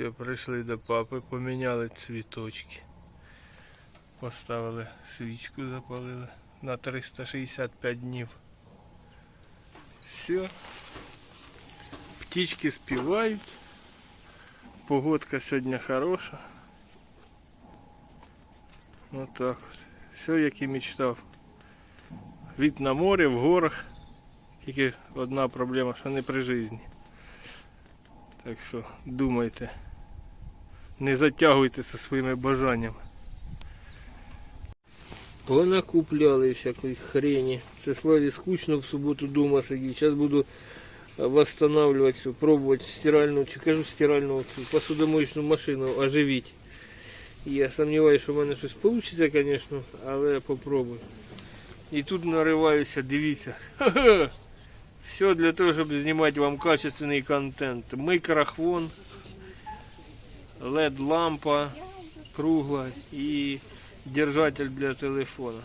Все, прийшли до папи, поміняли цвіточки. Поставили свічку, запалили на 365 днів. Все. Птички співають. Погодка сьогодні хороша. Вот так от. Все, як і мечтав. Від на море, в горах. Тільки одна проблема, що не при житті. Так що думайте. Не затягуйте зі своїми бажаннями. Понакупляли всякої хрені. Це славі скучно в суботу дома сидіти. Зараз буду е, восстанавливать, пробовать стиральну, чи кажу стиральну цю посудомоечну машину оживить. Я сумніваюся, що в мене щось вийде, звісно, але попробую. І тут нариваюся, дивіться. Все для того, щоб знімати вам качественний контент. Микрофон, LED лампа кругла і держатель для телефона.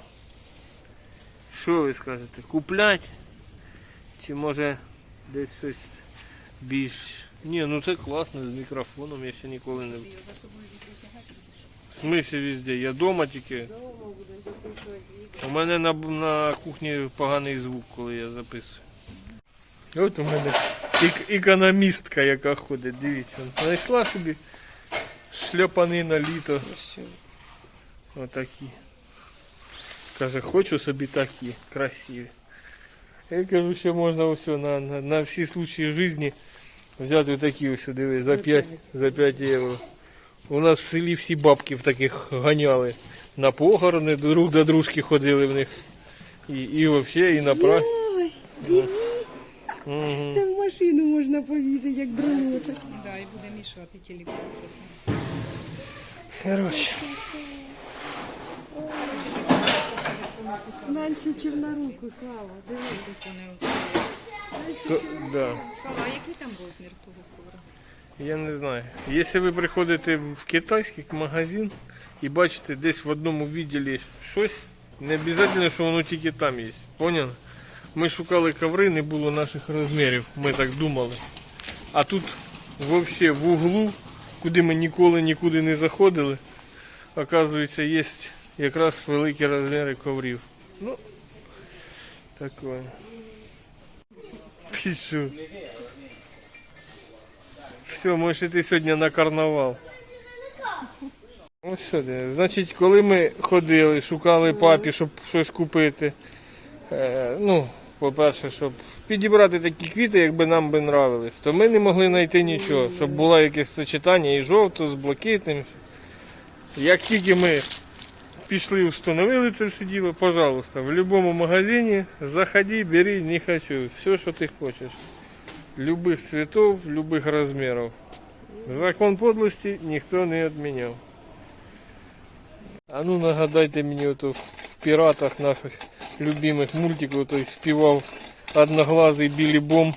Що ви скажете? Куплять? Чи може десь щось більш. Ні, ну це класно з мікрофоном, я ще ніколи не. В смысле везде? Я дома тільки. У мене на, на кухні поганий звук, коли я записую. От у мене ек- економістка, яка ходить, дивіться. Знайшла собі шляпани на літо. Отакі. Каже, хочу собі такі красиві. Я кажу, що можна все на, на, на всі случаї житті взяти такі ось, диви, за 5, за 5 євро. У нас в селі всі бабки в таких ганяли. На похорони друг до дружки ходили в них. І, і взагалі, і на пра. Ой, Угу. це в машину можна повісити, як брелочок. Да, і буде мішати телефон. Короче. Менше, чим на руку, слава. Диви. Телефони оце. То, да. Слава, а який там розмір того ковра? Я не знаю. Якщо ви приходите в китайський магазин і бачите десь в одному відділі щось, не обов'язково, що воно тільки там є. Поняли? Ми шукали коври, не було наших розмірів, ми так думали. А тут взагалі в углу, куди ми ніколи нікуди не заходили, оказується, є якраз великі розміри коврів. Ну, таке. Ти що? Все, можеш іти сьогодні на карнавал. Ось сюди. Значить, коли ми ходили, шукали папі, щоб щось купити. Е, ну, по-перше, щоб підібрати такі квіти, якби нам би нравились, то ми не могли знайти нічого, щоб було якесь сочетання і жовто з блакитним. Як тільки ми пішли, встановили це все діло, пожалуйста, в будь-якому магазині заходи, бери, не хочу. Все, що ти хочеш. Любых цветов, любых размеров. Закон подлости ніхто не відміняв. А ну нагадайте мені ото в піратах наших любимих мультиків той співав одноглазий Білі Бом.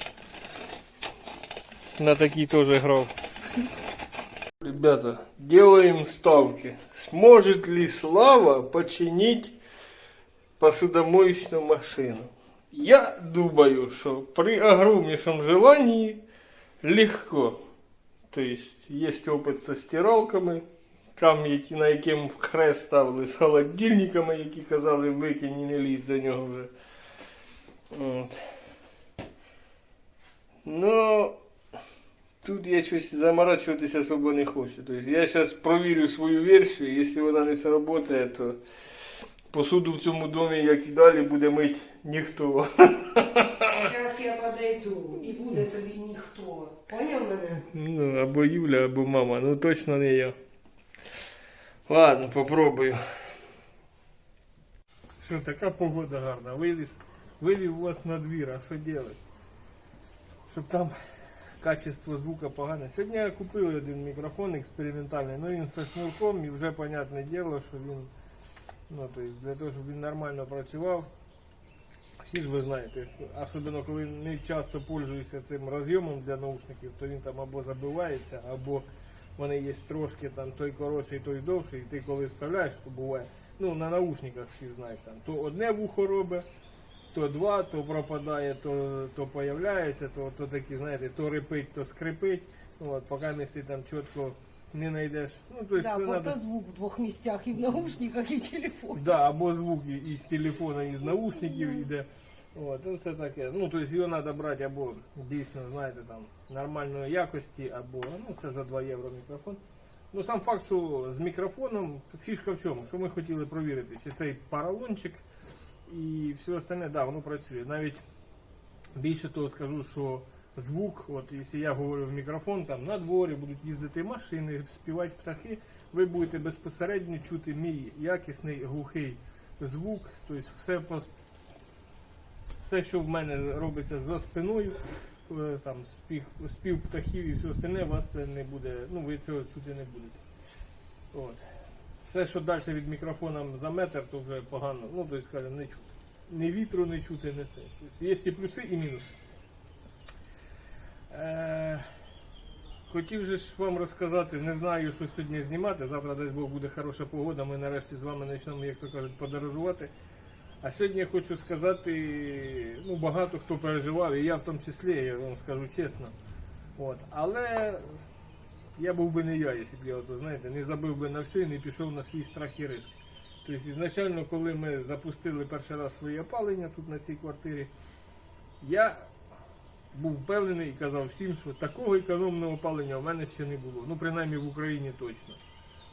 На такий теж грав. Ребята, делаем ставки. Сможет ли Слава починить посудомоечную машину? Я думаю, что при огромнейшем желании легко. То есть есть опыт со стиралками, Там, які, на яким хрест ставили з холодильниками, які казали викинь і не лізь до нього вже. От. Ну, тут я щось заморачуватися особо не хочу. Тобто я зараз провірю свою версію, якщо вона не сработає, то посуду в цьому домі, як і далі, буде мить ніхто. Зараз я подойду і буде тобі ніхто. Поняв мене? Ну, або Юля, або мама, ну точно не я. Ладно, попробую. Що, така погода гарна. Виліз, вивів вас на двір, а що робити? Щоб там качество звука погане. Сьогодні я купив один мікрофон експериментальний, ну він зі шнурком і вже понятне діло, що він, ну, то есть для того, щоб він нормально працював. Всі ж ви знаєте, особливо коли не часто пользуюся цим розйомом для наушників, то він там або забивається, або вони є трошки там той коротший, той довший, і ти коли вставляєш, то буває. Ну, на наушниках всі знають там, то одне вухо робить, то два, то пропадає, то, то появляється, то, то такі, знаєте, то репить, то скрипить. От, поки місти там чітко не знайдеш. Ну, то Да, бо надо- то звук в двох місцях і в наушниках, і в телефоні. Да, або звук і- із телефона, із наушників йде. От, ну це таке. Ну, тобто його треба брати або дійсно, знаєте, там нормальної якості, або ну це за 2 євро мікрофон. Ну сам факт, що з мікрофоном фішка в чому? Що ми хотіли провірити, чи цей паралончик і все остальне, да, воно працює. Навіть більше того скажу, що звук, от якщо я говорю в мікрофон, там на дворі будуть їздити машини, співати птахи, ви будете безпосередньо чути мій якісний глухий звук, тобто все все, що в мене робиться за спиною, е, там спів, спів птахів і все остальне, вас це не буде, ну ви цього чути не будете. От. Все, що далі від мікрофона за метр, то вже погано, ну тобто, скажімо, не чути. Ні вітру не чути, не це. Тобто, є і плюси, і мінуси. Е, хотів же ж вам розказати, не знаю, що сьогодні знімати. Завтра десь Бог буде хороша погода. Ми нарешті з вами почнемо, як то кажуть, подорожувати. А сьогодні я хочу сказати, ну багато хто переживав, і я в тому числі, я вам скажу чесно. От. Але я був би не я, якщо б я ото, знаєте, не забив би на все і не пішов на свій страх і риск. Тобто, ізначально, коли ми запустили перший раз своє опалення тут на цій квартирі, я був впевнений і казав всім, що такого економного опалення в мене ще не було. Ну, принаймні в Україні точно.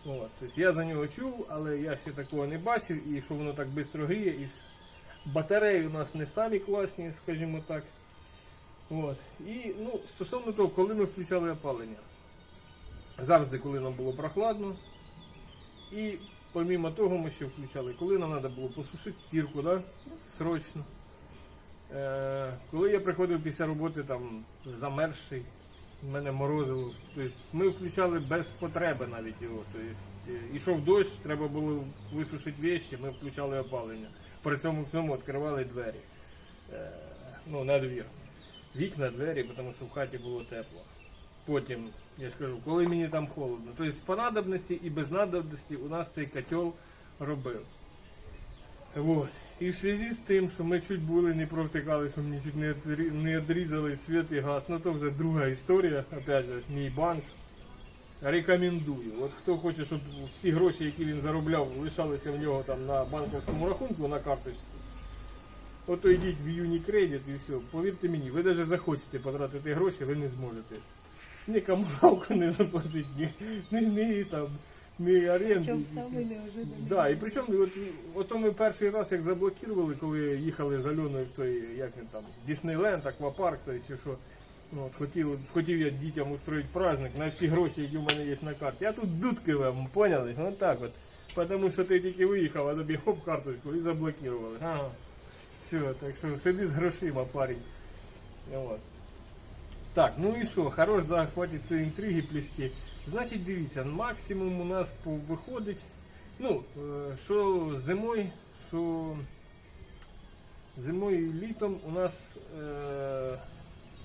От, тобто я за нього чув, але я ще такого не бачив, і що воно так швидко гріє. І... Батареї у нас не самі класні, скажімо так. От. І ну, стосовно того, коли ми включали опалення. Завжди, коли нам було прохладно. І помімо того, ми ще включали, коли нам треба було посушити стірку, да? срочно. Е, коли я приходив після роботи там замерзший, в мене морозило. Тобто ми включали без потреби навіть його. Тобто, е, ішов дощ, треба було висушити вещі, ми включали опалення. При цьому всьому відкривали двері. Е, ну, на двір. Вікна, двері, тому що в хаті було тепло. Потім, я ж кажу, коли мені там холодно. Тобто по надобності і без надобності у нас цей котел робив. Вот. І в зв'язку з тим, що ми чуть були не провтикали, що мені чуть не не одрізали світ і газ. Ну то вже друга історія. Опять же, мій банк. Рекомендую. От хто хоче, щоб всі гроші, які він заробляв, лишалися в нього там на банківському рахунку на карточці. Ото йдіть в Unicredit і все. Повірте мені, ви навіть захочете потратити гроші, ви не зможете. Ні комуналку не заплатити, ні, ні, ні там, ні оренду. Чому саме неожиданно. Да, і причому от, ото ми перший раз як заблокували, коли їхали з Альоною в той, як він там, Діснейленд, аквапарк той чи що. Ну, от, хотів, хотів я дітям устроїти праздник на всі гроші, які в мене є на карті. Я тут дудки вам, поняли? От так от. Тому що ти тільки виїхав, а тобі хоп карточку і заблокували. Ага. Все, так що сиди з грошима, парень. От. Так, ну і що, хорош, да, хватить цієї інтриги плести. Значить, дивіться, максимум у нас виходить. Ну, е, що зимою, що зимою і літом у нас е,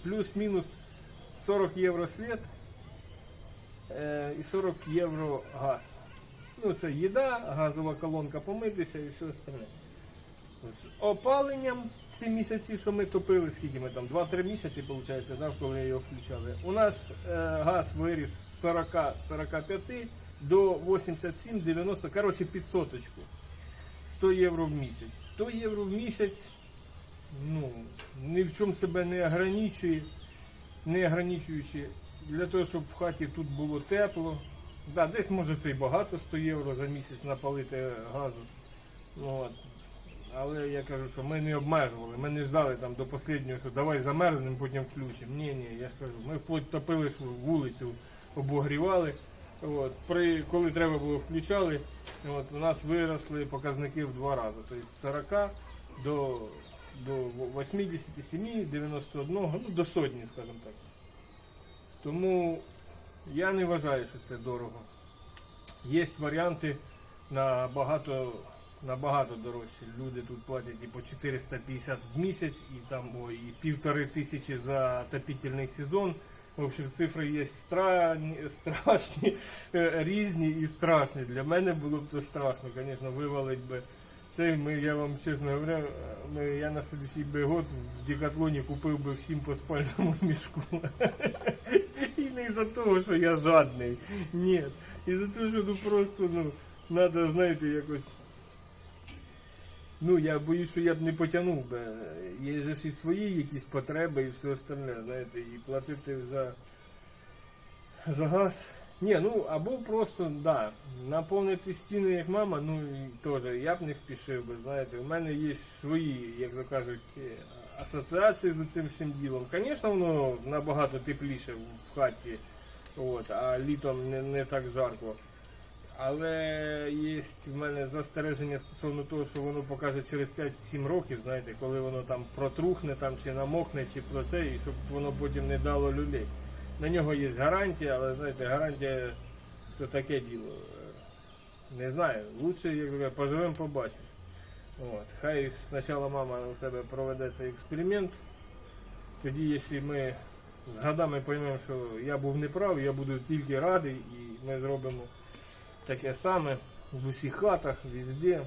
плюс-мінус 40 євро світ е, і 40 євро газ. Ну, це їда, газова колонка помитися і все остальне. З опаленням ці місяці, що ми топили, скільки ми там, 2-3 місяці, виходить, да, коли його включали. У нас е, газ виріс з 40-45 до 87-90, коротше, під соточку. 100 євро в місяць. 100 євро в місяць, ну, ні в чому себе не ограничує, не ограничуючи для того, щоб в хаті тут було тепло. Да, десь може це і багато 100 євро за місяць напалити газу. Ну, от. Але я кажу, що ми не обмежували, ми не ждали там до останнього, що давай замерзнемо, потім включимо. Ні, ні, я ж кажу, ми вплоть топили, вулицю обогрівали. От, при, коли треба було включали, от, у нас виросли показники в два рази. Тобто з 40 до, до 87, 91, ну до сотні, скажімо так. Тому я не вважаю, що це дорого. Є варіанти набагато, набагато дорожчі. Люди тут платять і по 450 в місяць, і там ой, і півтори тисячі за отопительний сезон. В общем, цифри є страшні, страшні, е, різні і страшні. Для мене було б це страшно, звісно, вивалить би. Це ми, я вам чесно говорю, ми, я на следующий би год в Декатлоні купив би всім по спальному мішку. І не із-за того, що я жадний. Ні. Із-за того, що ну просто, ну, треба, знаєте, якось. Ну, я боюсь, що я б не потягнув би. Є ж і свої якісь потреби і все остальне, знаєте, і платити за, за газ. Ні, ну або просто, да, наповнити стіни як мама, ну і теж я б не спішив би, знаєте, у мене є свої, як то кажуть, е, асоціації з цим всім ділом. Звісно, воно набагато тепліше в хаті, от, а літом не, не так жарко. Але є в мене застереження стосовно того, що воно покаже через 5-7 років, знаєте, коли воно там протрухне там, чи намокне, чи про це, і щоб воно потім не дало люлей. На нього є гарантія, але знаєте, гарантія то таке діло. Не знаю, лучше як говорять, поживемо, побачимо. От. Хай спочатку мама у себе проведе цей експеримент. Тоді, якщо ми з годами поймемо, що я був неправий, я буду тільки радий і ми зробимо таке саме в усіх хатах, везде.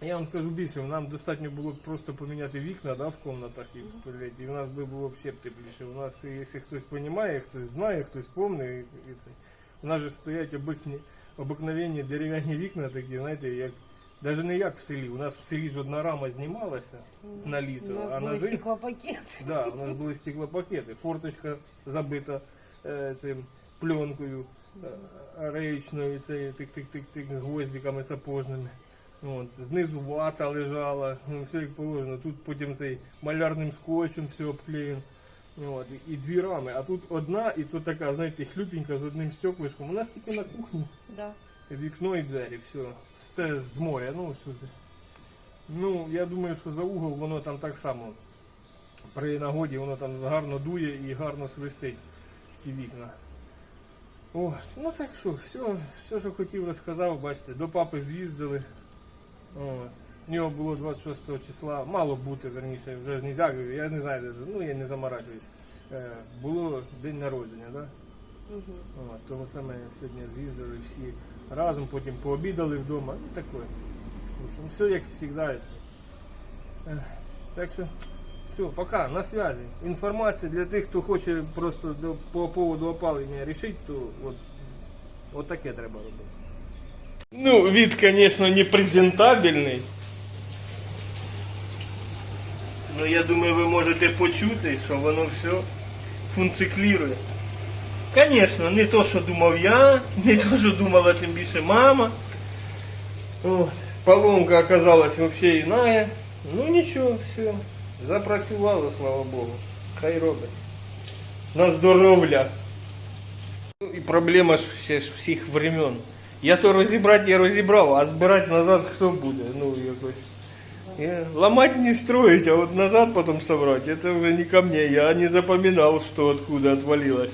Я вам скажу більше, нам достатньо було б просто поміняти вікна да, в кімнатах і в туалеті, і в нас би було б ще тепліше. У нас, якщо хтось розуміє, хтось знає, хтось пам'ятає, і, і це. у нас же стоять обикні, обикновенні дерев'яні вікна такі, знаєте, як навіть не як в селі. У нас в селі ж одна рама знімалася на літо. У нас а на були зиму стеклопакети. Да, у нас були стеклопакети, форточка забита е, цим пленкою реєчною, це тик-тик-тик-тик гвоздиками сапожними. От, знизу вата лежала, ну, все як положено. Тут потім цей малярним скотчем все обклеєно. От, і, і дві рами, а тут одна, і тут така, знаєте, хлюпенька з одним стеклишком. У нас тільки на кухні. Да. Вікно і двері, все. Це з моря, ну сюди. Ну, я думаю, що за угол воно там так само. При нагоді воно там гарно дує і гарно свистить в ті вікна. О, ну так що, все, все, що хотів, розказав, бачите, до папи з'їздили. От. У нього було 26 числа, мало бути, верніше, вже ж не можна, я не знаю, ну я не заморачуюсь. Е, було день народження, так? Да? Угу. От, тому це ми сьогодні з'їздили всі разом, потім пообідали вдома. Ну таке. Все як завжди. Ех, Так що, все, пока, на связи. Інформація для тих, хто хоче просто по поводу опалення рішити, то от, от таке треба робити. Ну, вид, звісно, не презентабельний. Ну, я думаю, ви можете почути, що воно все функціклірує. Конечно, не то, що думав я, не то, що думала тим більше мама. От. Поломка оказалась вообще иная. Ну нічого, все. Запрацювало, слава Богу. Хай робить. На здоров'я. Ну і проблема ж ще ж всіх времен. Я то розібрати я розібрав, а збирати назад хто буде? Ну якось. Я- Ломать не строить, а вот назад потом собрать, это уже не ко мне. Я не запоминал, что откуда отвалилось.